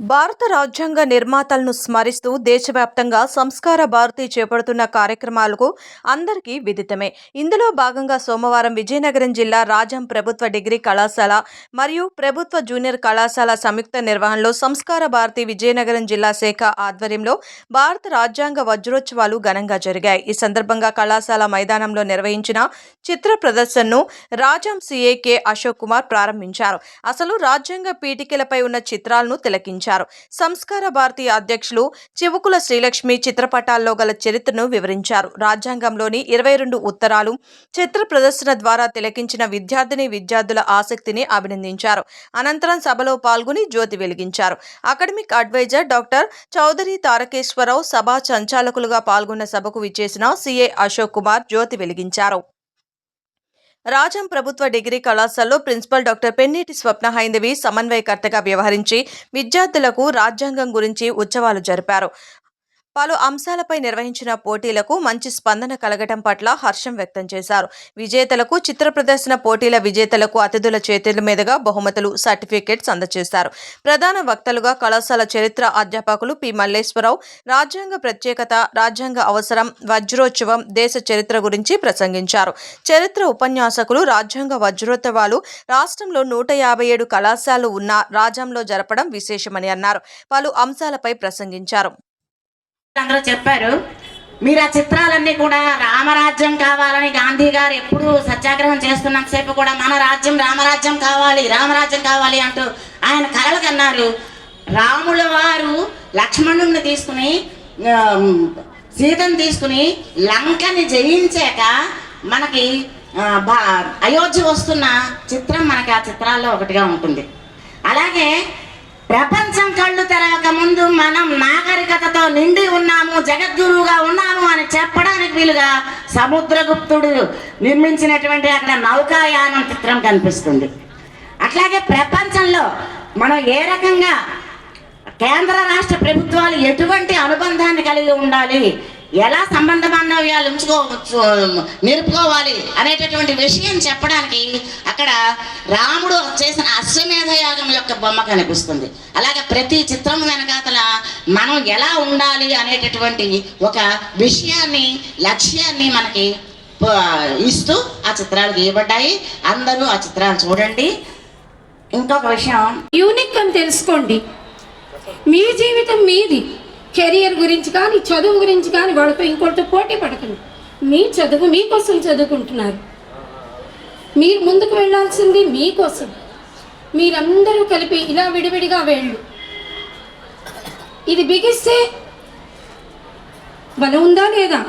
భారత రాజ్యాంగ నిర్మాతలను స్మరిస్తూ దేశవ్యాప్తంగా సంస్కార భారతి చేపడుతున్న కార్యక్రమాలకు అందరికీ విదితమే. ఇందులో భాగంగా సోమవారం విజయనగరం జిల్లా రాజం ప్రభుత్వ డిగ్రీ కళాశాల మరియు ప్రభుత్వ జూనియర్ కళాశాల సంయుక్త నిర్వహణలో సంస్కార భారతి విజయనగరం జిల్లా శాఖ ఆధ్వర్యంలో భారత రాజ్యాంగ వజ్రోత్సవాలు ఘనంగా జరిగాయి. ఈ సందర్భంగా కళాశాల మైదానంలో నిర్వహించిన చిత్ర ప్రదర్శనను రాజం సిఏ అశోక్ కుమార్ ప్రారంభించారు. అసలు రాజ్యాంగ పీఠికలపై ఉన్న చిత్రాలను తిలకించారు. సంస్కార భారతి అధ్యక్షులు చివుకుల శ్రీలక్ష్మి చిత్రపటాల్లో గల చరిత్రను వివరించారు. రాజ్యాంగంలోని ఇరవై రెండు ఉత్తరాలు చిత్ర ప్రదర్శన ద్వారా తిలకించిన విద్యార్థిని విద్యార్థుల ఆసక్తిని అభినందించారు. అనంతరం సభలో పాల్గొని జ్యోతి వెలిగించారు. Academic adviser doctor Chowdary Tarakeswararao సభా సంచాలకులుగా పాల్గొన్న సభకు విచ్చేసిన సిఏ అశోక్ కుమార్ జ్యోతి వెలిగించారు. రాజం ప్రభుత్వ డిగ్రీ కళాశాలలో ప్రిన్సిపల్ డాక్టర్ పెన్నేటి స్వప్న హైందవి సమన్వయకర్తగా వ్యవహరించి విద్యార్థులకు రాజ్యాంగం గురించి ఉత్సవాలు జరిపారు. పలు అంశాలపై నిర్వహించిన పోటీలకు మంచి స్పందన కలగటం పట్ల హర్షం వ్యక్తం చేశారు. విజేతలకు చిత్ర ప్రదర్శన పోటీల విజేతలకు అతిథుల చేతుల మీదుగా బహుమతులు సర్టిఫికెట్స్ అందజేశారు. ప్రధాన వక్తలుగా కళాశాల చరిత్ర అధ్యాపకులు పి. మల్లేశ్వరరావు రాజ్యాంగ ప్రత్యేకత రాజ్యాంగ అవసరం వజ్రోత్సవం దేశ చరిత్ర గురించి ప్రసంగించారు. చరిత్ర ఉపన్యాసకులు రాజ్యాంగ వజ్రోత్సవాలు రాష్ట్రంలో నూట యాభై ఏడు కళాశాలలు ఉన్న రాజ్యంలో జరపడం విశేషమని అన్నారు. పలు అంశాలపై ప్రసంగించారు. అందరూ చెప్పారు. మీరు ఆ చిత్రాలన్నీ కూడా రామరాజ్యం కావాలని గాంధీ గారు ఎప్పుడు సత్యాగ్రహం చేస్తున్నంతసేపు కూడా మన రాజ్యం రామరాజ్యం కావాలి రామరాజ్యం కావాలి అంటూ ఆయన కలలు కన్నారు. రాముల వారు లక్ష్మణుడిని తీసుకుని సీతను తీసుకుని లంకని జయించాక మనకి అయోధ్య వస్తున్న చిత్రం మనకి ఆ చిత్రాల్లో ఒకటిగా ఉంటుంది. అలాగే ప్రపంచం కళ్ళు తెరవక ముందు మనం నాగరికత జగద్గురువుగా ఉన్నాము అని చెప్పడానికి వీలుగా సముద్రగుప్తుడు నిర్మించినటువంటి అక్కడ నౌకాయానం చిత్రం కనిపిస్తుంది. అట్లాగే ప్రపంచంలో మనం ఏ రకంగా కేంద్ర రాష్ట్ర ప్రభుత్వాలు ఎటువంటి అనుబంధాన్ని కలిగి ఉండాలి ఎలా సంబంధ బాంధవ్యాలు ఉంచుకోవచ్చు నిలుపుకోవాలి అనేటటువంటి విషయం చెప్పడానికి అక్కడ రాముడు చేసిన అశ్వమేధ యాగం యొక్క బొమ్మ కనిపిస్తుంది. అలాగే ప్రతి చిత్రం వెనకాతల మనం ఎలా ఉండాలి అనేటటువంటి ఒక విషయాన్ని లక్ష్యాన్ని మనకి ఇస్తూ ఆ చిత్రాలు గీయబడ్డాయి. అందరూ ఆ చిత్రాలు చూడండి. ఇంకొక విషయం. యూనిక్ అని తెలుసుకోండి. మీ జీవితం మీది. కెరియర్ గురించి కానీ చదువు గురించి కానీ వాళ్ళతో ఇంకోటితో పోటీ పడకండి. మీ చదువు మీకోసం చదువుకుంటున్నారు. మీరు ముందుకు వెళ్ళాల్సింది మీకోసం. మీరందరూ కలిపి ఇలా విడివిడిగా వెళ్ళు ఇది బిగిస్తే బలం ఉందా లేదా?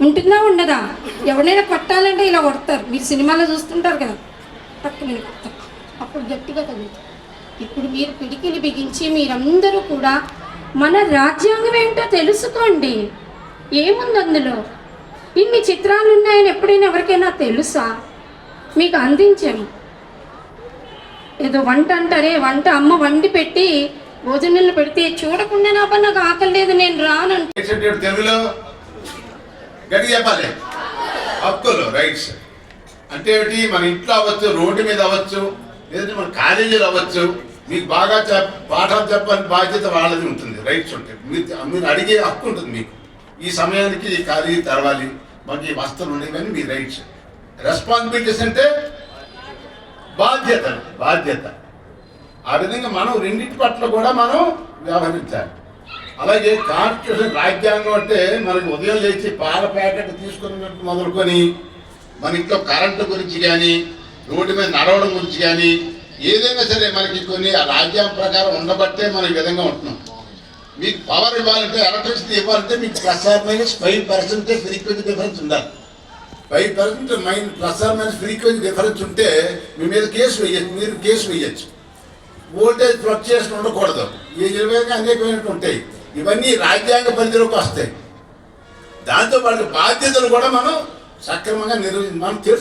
ఉంటుందా ఉండదా? ఎవరైనా పట్టాలంటే ఇలా కొడతారు. మీరు సినిమాలో చూస్తుంటారు కదా. పక్కన అప్పుడు గట్టిగా కదులుతారు ఇప్పుడు మీరు పిడికిలు బిగించి మీరందరూ కూడా మన రాజ్యాంగం ఏంటో తెలుసుకోండి. ఏముంది అందులో? ఇన్ని చిత్రాలు ఉన్నాయని ఎప్పుడైనా ఎవరికైనా తెలుసా? మీకు అందించాము ఏదో వంట అంటారే వంట అమ్మ వండి పెట్టి భోజనాలు పెడితే చూడకుండా నా పని నాకు ఆకలి లేదు నేను రాను తెలుగులో గట్టి చెప్పాలి. హక్కులు రైట్స్. అంటే ఏమిటి? మన ఇంట్లో అవ్వచ్చు రోడ్డు మీద అవ్వచ్చు లేదంటే మన కాలేజీలో అవ్వచ్చు మీకు బాగా చెప్ పాఠాలు చెప్పాలని బాధ్యత వాళ్ళది ఉంటుంది రైట్స్ ఉంటాయి. మీరు మీరు అడిగే హక్కు ఉంటుంది మీకు. ఈ సమయానికి ఈ ఖాళీ తెరవాలి మాకు ఈ వస్తువులు ఉన్నాయి కానీ మీ రైట్స్. రెస్పాన్సిబిలిటీస్ అంటే బాధ్యత బాధ్యత. ఆ విధంగా మనం రెండింటి పట్ల కూడా మనం వ్యవహరించాలి. అలాగే కాన్స్టిట్యూషన్ రాజ్యాంగం అంటే మనకి ఉదయం లేచి పాల ప్యాకెట్ తీసుకున్నట్టు మొదలుకొని మన ఇంట్లో కరెంటు గురించి కానీ రోడ్డు మీద నడవడం గురించి కానీ ఏదైనా సరే మనకి కొన్ని ఆ రాజ్యాంగం ప్రకారం ఉండబట్టే మనం ఈ విధంగా ఉంటున్నాం. మీకు పవర్ ఇవ్వాలంటే ఎలక్ట్రిసిటీ ఇవ్వాలంటే మీకు ప్లస్ ఆర్ మైనస్ ఫైవ్ పర్సెంటే ఫ్రీక్వెన్సీ డిఫరెన్స్ ఉండాలి. Five percent mine plus or minus frequency difference ఉంటే మీ మీద కేసు వేయచ్చు మీరు కేసు వేయచ్చు. వోల్టేజ్ ఫ్లక్చుయేషన్ ఉండకూడదు. ఈ ఇరవైగా అనేకమైనటువంటి ఉంటాయి ఇవన్నీ రాజ్యాంగ పరిధిలోకి వస్తాయి. దాంతో పాటు బాధ్యతలు కూడా మనం సక్రమంగా నిర్వహి మనం తెలుసు